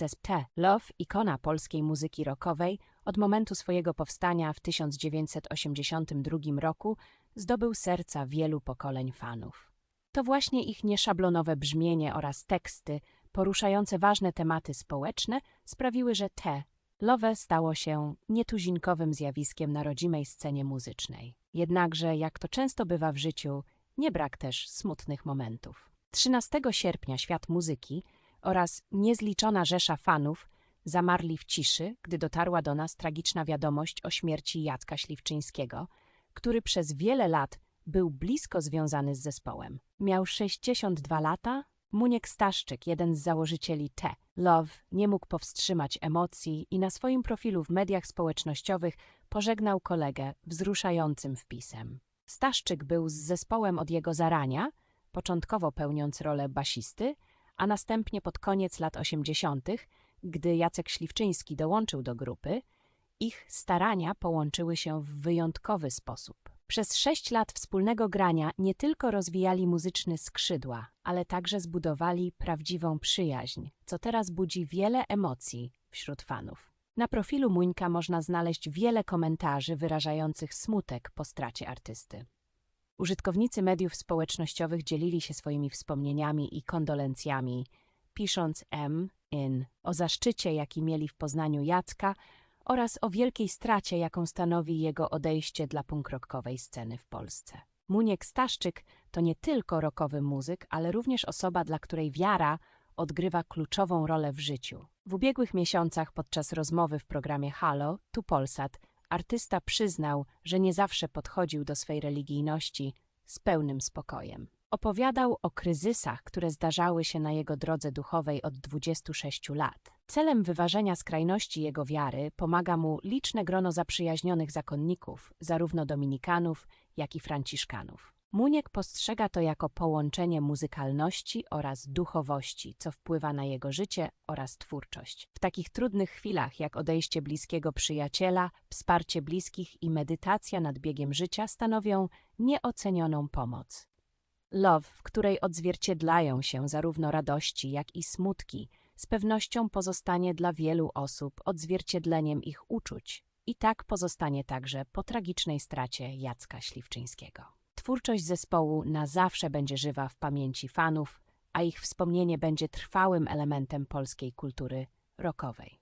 Zespół T. Love, ikona polskiej muzyki rockowej, od momentu swojego powstania w 1982 roku zdobył serca wielu pokoleń fanów. To właśnie ich nieszablonowe brzmienie oraz teksty poruszające ważne tematy społeczne sprawiły, że T. Love stało się nietuzinkowym zjawiskiem na rodzimej scenie muzycznej. Jednakże, jak to często bywa w życiu, nie brak też smutnych momentów. 13 sierpnia świat muzyki oraz niezliczona rzesza fanów zamarli w ciszy, gdy dotarła do nas tragiczna wiadomość o śmierci Jacka Śliwczyńskiego, który przez wiele lat był blisko związany z zespołem. Miał 62 lata. Muniek Staszczyk, jeden z założycieli T. Love, nie mógł powstrzymać emocji i na swoim profilu w mediach społecznościowych pożegnał kolegę wzruszającym wpisem. Staszczyk był z zespołem od jego zarania, początkowo pełniąc rolę basisty, a następnie pod koniec lat 80., gdy Jacek Śliwczyński dołączył do grupy, ich starania połączyły się w wyjątkowy sposób. Przez sześć lat wspólnego grania nie tylko rozwijali muzyczne skrzydła, ale także zbudowali prawdziwą przyjaźń, co teraz budzi wiele emocji wśród fanów. Na profilu Muńka można znaleźć wiele komentarzy wyrażających smutek po stracie artysty. Użytkownicy mediów społecznościowych dzielili się swoimi wspomnieniami i kondolencjami, pisząc M. in o zaszczycie, jaki mieli w poznaniu Jacka oraz o wielkiej stracie, jaką stanowi jego odejście dla punkrockowej sceny w Polsce. Muniek Staszczyk to nie tylko rockowy muzyk, ale również osoba, dla której wiara odgrywa kluczową rolę w życiu. W ubiegłych miesiącach podczas rozmowy w programie Halo, tu Polsat, artysta przyznał, że nie zawsze podchodził do swej religijności z pełnym spokojem. Opowiadał o kryzysach, które zdarzały się na jego drodze duchowej od 26 lat. Celem wyważenia skrajności jego wiary pomaga mu liczne grono zaprzyjaźnionych zakonników, zarówno dominikanów, jak i franciszkanów. Muniek postrzega to jako połączenie muzykalności oraz duchowości, co wpływa na jego życie oraz twórczość. W takich trudnych chwilach jak odejście bliskiego przyjaciela, wsparcie bliskich i medytacja nad biegiem życia stanowią nieocenioną pomoc. Love, w której odzwierciedlają się zarówno radości, jak i smutki, z pewnością pozostanie dla wielu osób odzwierciedleniem ich uczuć. I tak pozostanie także po tragicznej stracie Jacka Śliwczyńskiego. Twórczość zespołu na zawsze będzie żywa w pamięci fanów, a ich wspomnienie będzie trwałym elementem polskiej kultury rockowej.